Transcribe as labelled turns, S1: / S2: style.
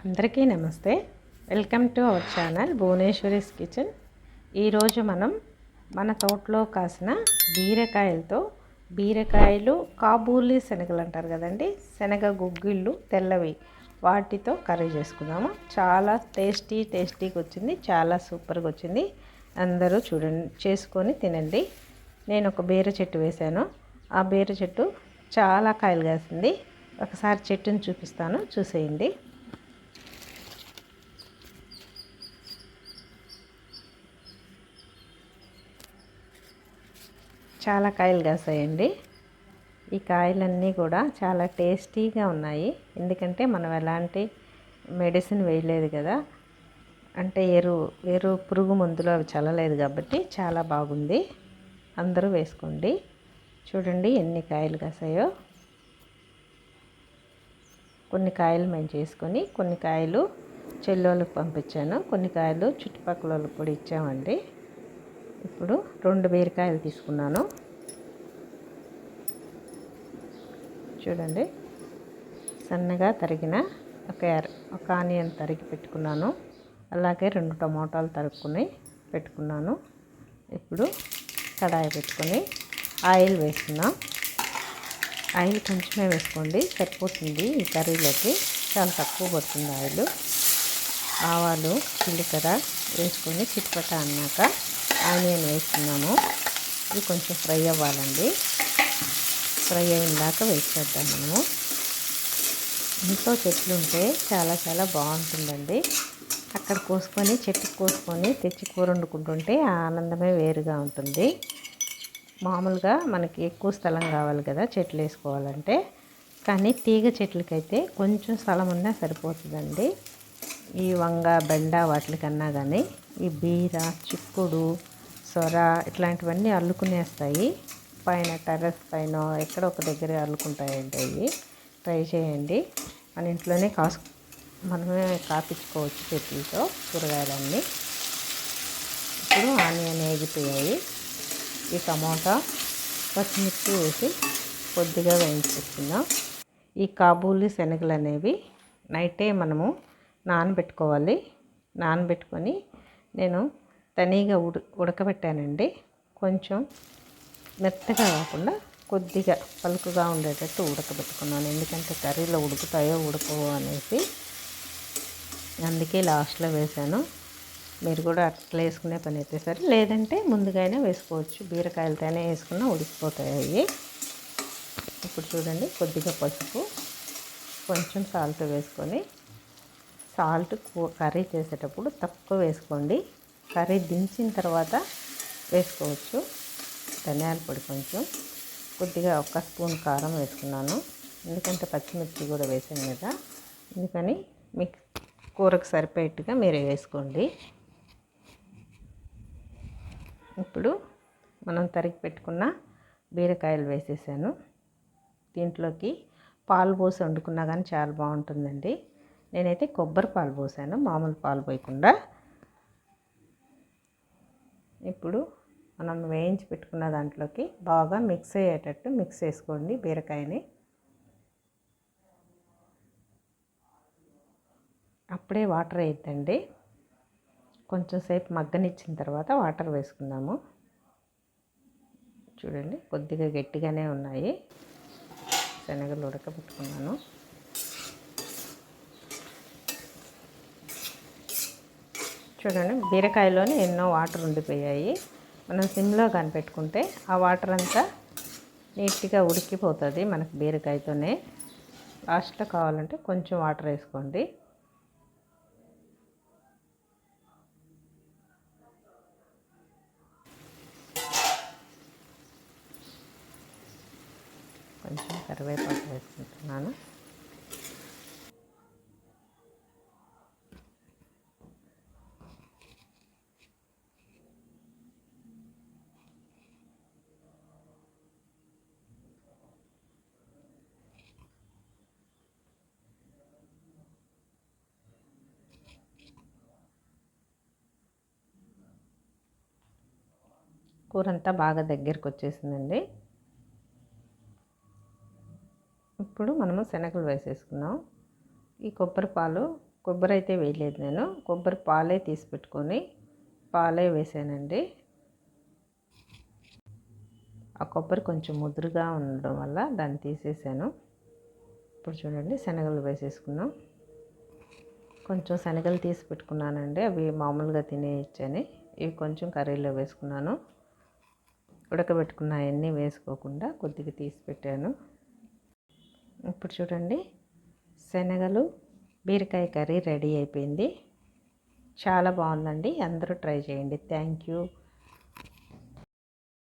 S1: అందరికీ నమస్తే. Welcome to our channel Bhuvaneswari's kitchen. ఈరోజు మనం మన తోటలో కాసిన బీరకాయలతో బీరకాయలు కాబూలి శనగలు అంటారు కదండి శనగ గుగ్గిళ్ళు తెల్లవి వాటితో కర్రీ చేసుకుందాము. చాలా టేస్టీ టేస్టీగా వచ్చింది చాలా సూపర్గా వచ్చింది. అందరూ చూడండి చేసుకొని తినండి. నేను ఒక బీర చెట్టు వేశాను. ఆ బీర చెట్టు చాలా కాయలు కాసింది ఒకసారి చెట్టుని చూపిస్తాను చూసేయండి. చాలా కాయలు కాసాయండి. ఈ కాయలన్నీ కూడా చాలా టేస్టీగా ఉన్నాయి. ఎందుకంటే మనం ఎలాంటి మెడిసిన్ వేయలేదు కదా. అంటే ఎరువు ఎరువు పురుగు మందులు అవి చల్లలేదు కాబట్టి చాలా బాగుంది. అందరూ వేసుకోండి. చూడండి ఎన్ని కాయలు కాసాయో. కొన్ని కాయలు మేము చేసుకొని కొన్ని కాయలు చెల్లోళ్ళకి పంపించాను. కొన్ని కాయలు చుట్టుపక్కల వాళ్ళకి కూడా ఇచ్చామండి. ఇప్పుడు రెండు బీరకాయలు తీసుకున్నాను. చూడండి సన్నగా తరిగిన ఒక ఒక ఆనియన్ తరిగి పెట్టుకున్నాను. అలాగే రెండు టమోటాలు తరుక్కుని పెట్టుకున్నాను. ఇప్పుడు కడాయి పెట్టుకొని ఆయిల్ వేస్తున్నాం. ఆయిల్ కొంచెమే వేసుకోండి సరిపోతుంది ఈ కర్రీలోకి. చాలా తక్కువ పడుతుంది ఆయిల్. ఆవాలు చిల్లికర వేసుకొని చిట్పట అన్నాక ఆనియన్ వేస్తున్నాము ఇది కొంచెం ఫ్రై అవ్వాలండి. ఫ్రై అయిందాక వేసేద్దాం మనము. ఇంట్లో చెట్లు ఉంటే చాలా చాలా బాగుంటుందండి. అక్కడ కోసుకొని చెట్టు కోసుకొని తెచ్చి కూర వండుకుంటుంటే ఆనందమే వేరుగా ఉంటుంది. మామూలుగా మనకి ఎక్కువ స్థలం కావాలి కదా చెట్లు వేసుకోవాలంటే. కానీ తీగ చెట్లకైతే కొంచెం స్థలం ఉన్నా సరిపోతుందండి. ఈ వంగ బెండ వాటికన్నా కానీ ఈ బీర చిక్కుడు సొర ఇట్లాంటివన్నీ అల్లుకునేస్తాయి. పైన టెర్రస్ పైన ఎక్కడ ఒక దగ్గర అల్లుకుంటాయండి అవి. ట్రై చేయండి. మన ఇంట్లోనే కాసు మనమే కాపించుకోవచ్చు చెట్లతో కూరగాయలన్నీ. ఇప్పుడు ఆనియన్ వేగిపోయాయి ఈ టమోటా పచ్చిమిర్చి వేసి కొద్దిగా వేయించుకుందాం. ఈ కాబూలి శనగలు అనేవి నైటే మనము నానబెట్టుకోవాలి. నానబెట్టుకొని నేను తనీగా ఉడు ఉడకబెట్టానండి. కొంచెం మెత్తగా కాకుండా కొద్దిగా పలుకుగా ఉండేటట్టు ఉడకబెట్టుకున్నాను. ఎందుకంటే కర్రీలో ఉడుకుతాయో ఉడకవో అనేసి అందుకే లాస్ట్లో వేశాను. మీరు కూడా అట్లా వేసుకునే పని అయితే సరే లేదంటే ముందుగానే వేసుకోవచ్చు. బీరకాయలతోనే వేసుకున్నా ఉడికిపోతాయి అవి. ఇప్పుడు చూడండి కొద్దిగా పసుపు కొంచెం సాల్ట్ వేసుకొని సాల్ట్ కర్రీ చేసేటప్పుడు తక్కువ వేసుకోండి. కర్రీ దించిన తర్వాత వేసుకోవచ్చు. ధనియాల పొడి కొంచెం. కొద్దిగా ఒక స్పూన్ కారం వేసుకున్నాను. ఎందుకంటే పచ్చిమిర్చి కూడా వేసాను కదా. అందుకని మీకు కూరకు సరిపోయేట్టుగా మీరే వేసుకోండి. ఇప్పుడు మనం తరిగి పెట్టుకున్న బీరకాయలు వేసేసాను. దీంట్లోకి పాలు పోసి వండుకున్నా కానీ చాలా బాగుంటుందండి. నేనైతే కొబ్బరి పాలు పోసాను మామూలు పాలు పోయకుండా. ఇప్పుడు మనం వేయించి పెట్టుకున్న దాంట్లోకి బాగా మిక్స్ అయ్యేటట్టు మిక్స్ చేసుకోండి బీరకాయని. అప్పుడే వాటర్ వేయద్దండి. కొంచెం సేపు మగ్గనిచ్చిన తర్వాత వాటర్ వేసుకుందాము. చూడండి కొద్దిగా గట్టిగానే ఉన్నాయి. శనగలు ఉడకబెట్టుకున్నాను. చూడండి బీరకాయలోనే ఎన్నో వాటర్ ఉండిపోయాయి. మనం సిమ్లో కనిపెట్టుకుంటే ఆ వాటర్ అంతా నీట్గా ఉడికిపోతుంది మనకు బీరకాయతోనే. లాస్ట్లో కావాలంటే కొంచెం వాటర్ వేసుకోండి. కొంచెం కరివేపాకు వేసుకుంటున్నాను. కూర అంతా బాగా దగ్గరికి వచ్చేసిందండి ఇప్పుడు మనము శనగలు వేసేసుకున్నాం ఈ కొబ్బరి పాలు కొబ్బరి అయితే వేయలేదు నేను. కొబ్బరి పాలే తీసి పెట్టుకొని పాలే వేసానండి. ఆ కొబ్బరి కొంచెం ముదురుగా ఉండడం వల్ల దాన్ని తీసేసాను. ఇప్పుడు చూడండి శనగలు వేసేసుకున్నాం కొంచెం శనగలు తీసి పెట్టుకున్నానండి. అవి మామూలుగా తినేయచ్చని. ఇవి కొంచెం కర్రీలో వేసుకున్నాను. ఉడకబెట్టుకున్న అవన్నీ వేసుకోకుండా కొద్దిగా తీసి పెట్టాను. ఇప్పుడు చూడండి శనగలు బీరకాయ కర్రీ రెడీ అయిపోయింది. చాలా బాగుందండి. అందరూ ట్రై చేయండి. Thank you.